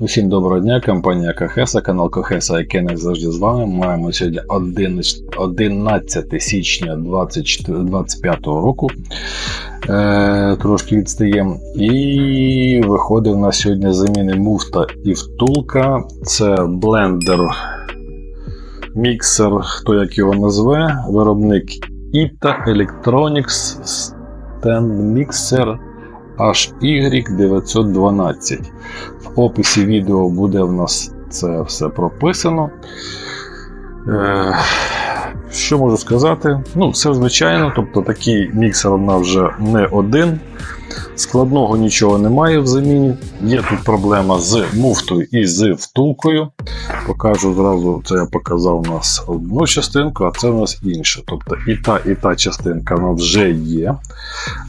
Усім доброго дня, компанія Кахеса, канал Кахеса, який як завжди з вами. Маємо сьогодні 11, 11 січня 2025 року. Е, трошки відстаємо. І виходить у нас сьогодні заміни муфта і втулка. Це блендер, міксер, хто як його назве, виробник ITA Electronics Stand Mixer HY912. Описі відео буде в нас це все прописано. Е, що можу сказати? Ну, все звичайно, тобто такий міксер у нас вже не один. Складного нічого немає в заміні. Є тут проблема з муфтою і з втулкою. Покажу зразу, це я показав у нас одну частинку, а це у нас інша. Тобто і та, і та частинка нас вже є.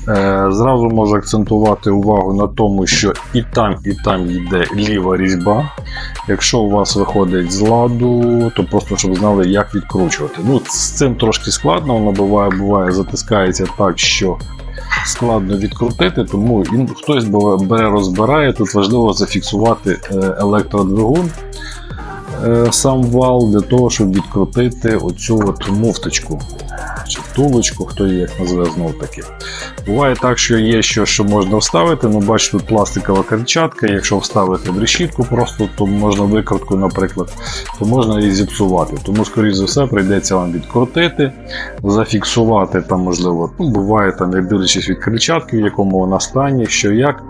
Е, Зразу можу акцентувати увагу на тому, що і там, і там йде ліва різьба. Якщо у вас виходить з ладу, то просто щоб знали, як відкручувати. Ну, З цим трошки складно, воно буває, буває затискається так, що складно відкрутити, тому він, хтось бере, розбирає. Тут важливо зафіксувати е, електродвигун, е, сам вал, для того, щоб відкрутити оцю от муфточку чи втулочку, хто її як назве знов таки. Буває так, що є що, що можна вставити, ну бачите, тут пластикова кричатка, якщо вставити в решітку просто, то можна викрутку, наприклад, то можна її зіпсувати. Тому, скоріш за все, прийдеться вам відкрутити, зафіксувати там, можливо, ну, буває там, як дивлячись від кричатки, в якому вона стані, що як.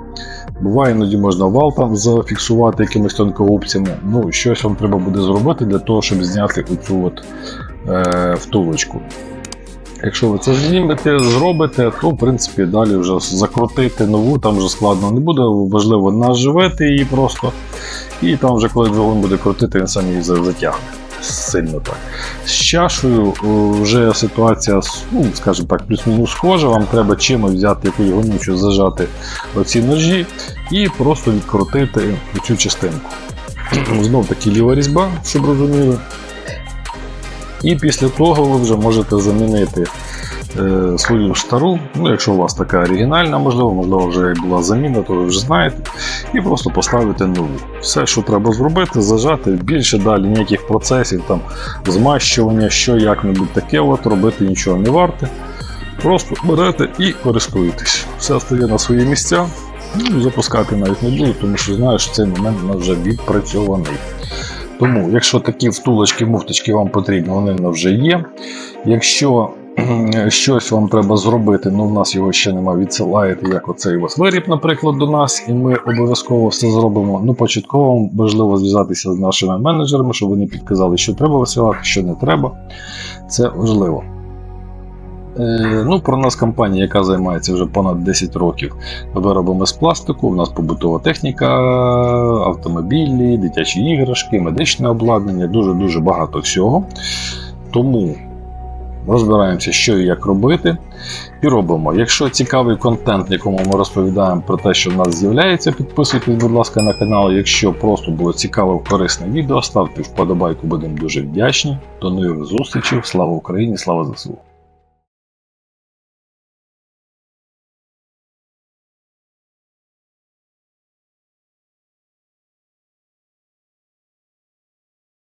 Буває, іноді можна вал там зафіксувати якимись тонкогубцями. Ну, щось вам треба буде зробити для того, щоб зняти оцю от, е, втулочку. Якщо ви це знімете, зробите, то в принципі далі вже закрутити нову, там вже складно не буде. Важливо наживити її просто. І там вже коли двигун буде крутити, він сам її затягне. Сильно так. З чашею вже ситуація, ну, скажімо так, плюс-мінус схожа. Вам треба чимось взяти якусь гонючу, зажати оці ножі і просто відкрутити цю частинку. Знов таки ліва різьба, щоб розуміли. І після того ви вже можете замінити е, свою стару, ну якщо у вас така оригінальна, можливо, можливо, вже була заміна, то ви вже знаєте. І просто поставити нову. Все, що треба зробити, зажати, більше далі ніяких процесів, там змащування, що як-небудь таке, от, робити нічого не варте. Просто берете і користуєтесь. Все стає на свої місця. Ну, Запускати навіть не буду, тому що знаю, що цей момент у нас вже відпрацьований. Тому, якщо такі втулочки, муфточки вам потрібні, вони вже є. Якщо щось вам треба зробити, ну в нас його ще немає, відсилаєте, як оцей вас виріб, наприклад, до нас, і ми обов'язково все зробимо. Ну, початково важливо зв'язатися з нашими менеджерами, щоб вони підказали, що треба висилати, що не треба. Це важливо. Е, ну, Про нас компанія, яка займається вже понад 10 років виробами з пластику. У нас побутова техніка, автомобілі, дитячі іграшки, медичне обладнання, дуже-дуже багато всього. Тому розбираємося, що і як робити. І робимо. Якщо цікавий контент, якому ми розповідаємо про те, що в нас з'являється, підписуйтесь, будь ласка, на канал. Якщо просто було цікаве, корисне відео, ставте вподобайку, будемо дуже вдячні. До нових зустрічей. Слава Україні, слава ЗСУ!